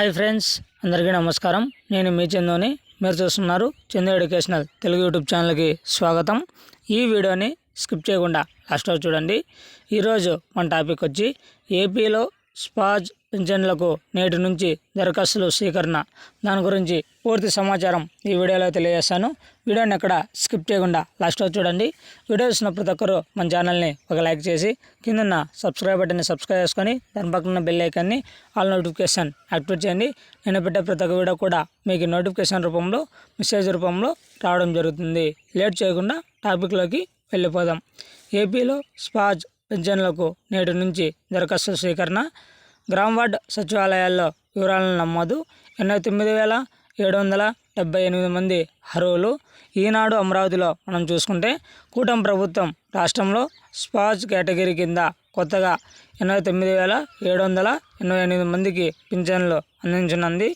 Hi friends అందరికీ నమస్కారం. నేను మీ చందోని. మీరు చూస్తున్నారు చందు ఎడ్యుకేషనల్ తెలుగు యూట్యూబ్ ఛానల్కి స్వాగతం. ఈ వీడియోని స్కిప్ చేయకుండా లాస్ట్ వరకు చూడండి. ఈరోజు మన టాపిక్ వచ్చి ఏపీలో స్పాజ్ పింఛన్లకు నేటి నుంచి దరఖాస్తులు స్వీకరణ. దాని గురించి పూర్తి సమాచారం ఈ వీడియోలో తెలియజేస్తాను. వీడియోని ఎక్కడ స్కిప్ చేయకుండా లాస్ట్ వరకు చూడండి. వీడియో చూసిన ప్రతి ఒక్కరు మన ఛానల్ని ఒక లైక్ చేసి కిందన్న సబ్స్క్రైబ్ బటన్ని సబ్స్క్రైబ్ చేసుకొని దాని పక్కన బెల్ ఐకాన్ని ఆల్ నోటిఫికేషన్ యాక్టివేట్ చేయండి. నేను పెట్టే ప్రతి ఒక్క వీడియో కూడా మీకు నోటిఫికేషన్ రూపంలో మెసేజ్ రూపంలో రావడం జరుగుతుంది. లేట్ చేయకుండా టాపిక్లోకి వెళ్ళిపోదాం. ఏపీలో స్పాజ్ పెన్షన్లకు నేటి నుంచి దరఖాస్తు స్వీకరణ. గ్రామ్ వార్డ్ సచివాలయాల్లో వివరాలను నమోదు. ఎనభై తొమ్మిది వేల ఏడు వందల డెబ్బై ఎనిమిది మంది అర్హులు ఈనాడు అమరావతిలో మనం చూసుకుంటే కూటమి ప్రభుత్వం రాష్ట్రంలో స్పాజ్ కేటగిరీ కింద కొత్తగా ఎనభై తొమ్మిది వేల ఏడు వందల ఎనభై ఎనిమిది మందికి పింఛన్లు అందించనుంది.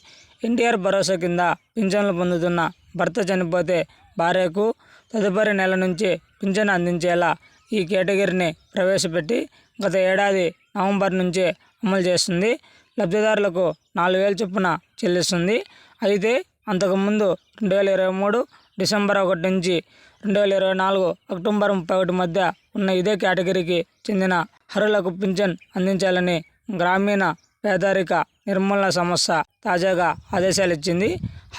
ఎన్టీఆర్ భరోసా కింద పింఛన్లు పొందుతున్న భర్త చనిపోతే భార్యకు తదుపరి నెల నుంచి పింఛను అందించేలా ఈ కేటగిరీని ప్రవేశపెట్టి గత ఏడాది నవంబర్ నుంచే అమలు చేస్తుంది. లబ్ధిదారులకు నాలుగు వేల చొప్పున చెల్లిస్తుంది. అయితే అంతకుముందు రెండు వేల ఇరవై మూడు డిసెంబర్ ఒకటి నుంచి రెండు వేల ఇరవై నాలుగు అక్టోబర్ ముప్పై ఒకటి మధ్య ఉన్న ఇదే కేటగిరీకి చెందిన అర్హులకు పింఛన్ అందించాలని గ్రామీణ పేదరిక నిర్మూలన సంస్థ తాజాగా ఆదేశాలు ఇచ్చింది.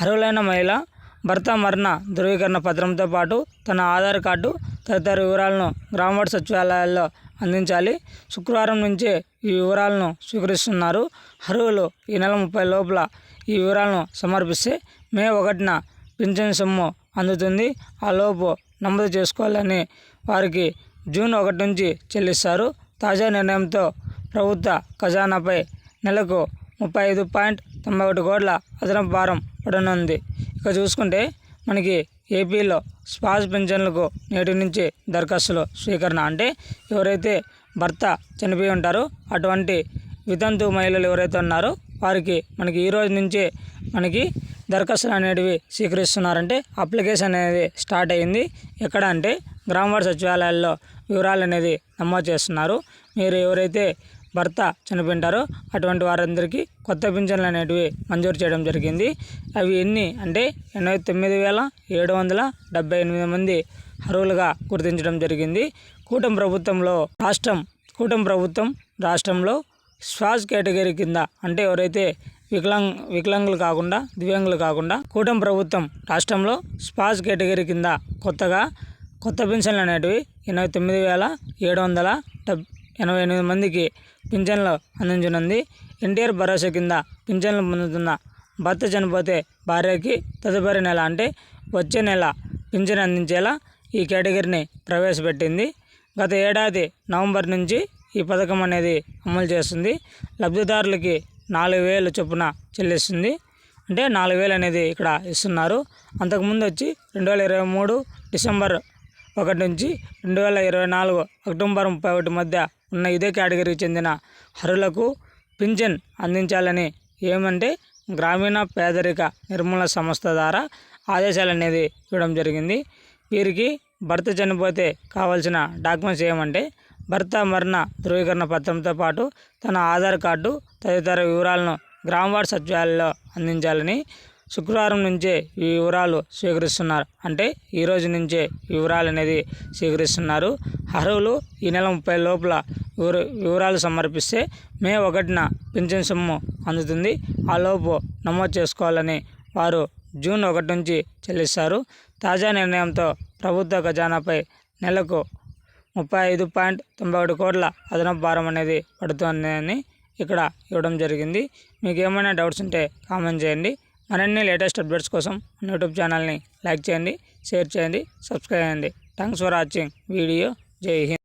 అర్హులైన మహిళ భర్త మరణ ధృవీకరణ పత్రంతో పాటు తన ఆధార్ కార్డు తదితర వివరాలను గ్రామ సచివాలయాల్లో అందించాలి. శుక్రవారం నుంచే ఈ వివరాలను స్వీకరిస్తున్నారు. అర్హులు ఈ నెల ముప్పై లోపల ఈ వివరాలను సమర్పిస్తే మే ఒకటిన పింఛన్ సొమ్ము అందుతుంది. ఆ లోపు నమోదు చేసుకోవాలని వారికి జూన్ ఒకటి నుంచి చెల్లిస్తారు. తాజా నిర్ణయంతో ప్రభుత్వ ఖజానాపై నెలకు ముప్పై ఐదు పాయింట్ తొంభై ఒకటి కోట్ల అదనపు భారం పడనుంది. ఇక చూసుకుంటే మనకి ఏపీలో స్పాస్ పెన్షన్లకు నేటి నుంచి దరఖాస్తులు స్వీకరణ. అంటే ఎవరైతే భర్త చనిపోయి ఉంటారో అటువంటి వితంతు మహిళలు ఎవరైతే ఉన్నారో వారికి మనకి ఈ రోజు నుంచే మనకి దరఖాస్తులు అనేటివి స్వీకరిస్తున్నారంటే అప్లికేషన్ అనేది స్టార్ట్ అయ్యింది. ఎక్కడ అంటే గ్రామవాడ సచివాలయాల్లో వివరాలు అనేది నమోదు చేస్తున్నారు. మీరు ఎవరైతే భర్త చనిపోయింటారో అటువంటి వారందరికీ కొత్త పింఛన్లు అనేటివి మంజూరు చేయడం జరిగింది. అవి ఎన్ని అంటే ఎనభై తొమ్మిది వేల ఏడు వందల డెబ్బై ఎనిమిది మంది అర్హులుగా గుర్తించడం జరిగింది. కూటమి ప్రభుత్వంలో రాష్ట్రం కూటమి ప్రభుత్వం రాష్ట్రంలో శ్వాస్ కేటగిరీ కింద అంటే ఎవరైతే వికలాంగ్ వికలాంగులు కాకుండా దివ్యాంగులు కాకుండా కూటమి ప్రభుత్వం రాష్ట్రంలో స్పాజ్ కేటగిరీ కింద కొత్తగా కొత్త పెన్షన్లు అనేటివి ఎనభై తొమ్మిది వేల ఏడు వందల డెబ్ ఎనభై ఎనిమిది మందికి పింఛన్లు అందించనుంది. ఎన్టీఆర్ భరోసా కింద పింఛన్లు పొందుతున్న భర్త చనిపోతే భార్యకి తదుపరి నెల అంటే వచ్చే నెల పింఛన్ అందించేలా ఈ కేటగిరీని ప్రవేశపెట్టింది. గత ఏడాది నవంబర్ నుంచి ఈ పథకం అనేది అమలు చేస్తుంది. లబ్ధిదారులకి నాలుగు వేలు చొప్పున చెల్లిస్తుంది. అంటే నాలుగు వేలు అనేది ఇక్కడ ఇస్తున్నారు. అంతకుముందు వచ్చి రెండు వేల ఇరవై మూడు డిసెంబర్ ఒకటి నుంచి రెండు వేల ఇరవై నాలుగు అక్టోబర్ ముప్పై ఒకటి మధ్య ఉన్న ఇదే కేటగిరీకి చెందిన అర్హులకు పింఛన్ అందించాలని ఏమంటే గ్రామీణ పేదరిక నిర్మూలన సంస్థ ద్వారా ఆదేశాలు అనేది ఇవ్వడం జరిగింది. వీరికి భర్త చనిపోతే కావాల్సిన డాక్యుమెంట్స్ ఏమంటే భర్త మరణ ధృవీకరణ పత్రంతో పాటు తన ఆధార్ కార్డు తదితర వివరాలను గ్రామవార్డు సచివాలయంలో అందించాలని శుక్రవారం నుంచే ఈ వివరాలు స్వీకరిస్తున్నారు అంటే ఈ రోజు నుంచే వివరాలు అనేది స్వీకరిస్తున్నారు అర్హులు ఈ నెల ముప్పై లోపల వివరాలు సమర్పిస్తే మే ఒకటిన పింఛన్ సొమ్ము అందుతుంది. ఆ లోపు నమోదు చేసుకోవాలని వారు జూన్ ఒకటి నుంచి చెల్లిస్తారు. తాజా నిర్ణయంతో ప్రభుత్వ ఖజానాపై నెలకు ముప్పై ఐదు పాయింట్ తొంభై ఒకటి కోట్ల అదనపు భారం అనేది పడుతుందని ఇక్కడ ఇవ్వడం జరిగింది. మీకు ఏమైనా డౌట్స్ ఉంటే కామెంట్ చేయండి. మరిన్ని లేటెస్ట్ అప్డేట్స్ కోసం యూట్యూబ్ ఛానల్ని లైక్ చేయండి షేర్ చేయండి సబ్స్క్రైబ్ చేయండి. Thanks for watching video. Jai Hind.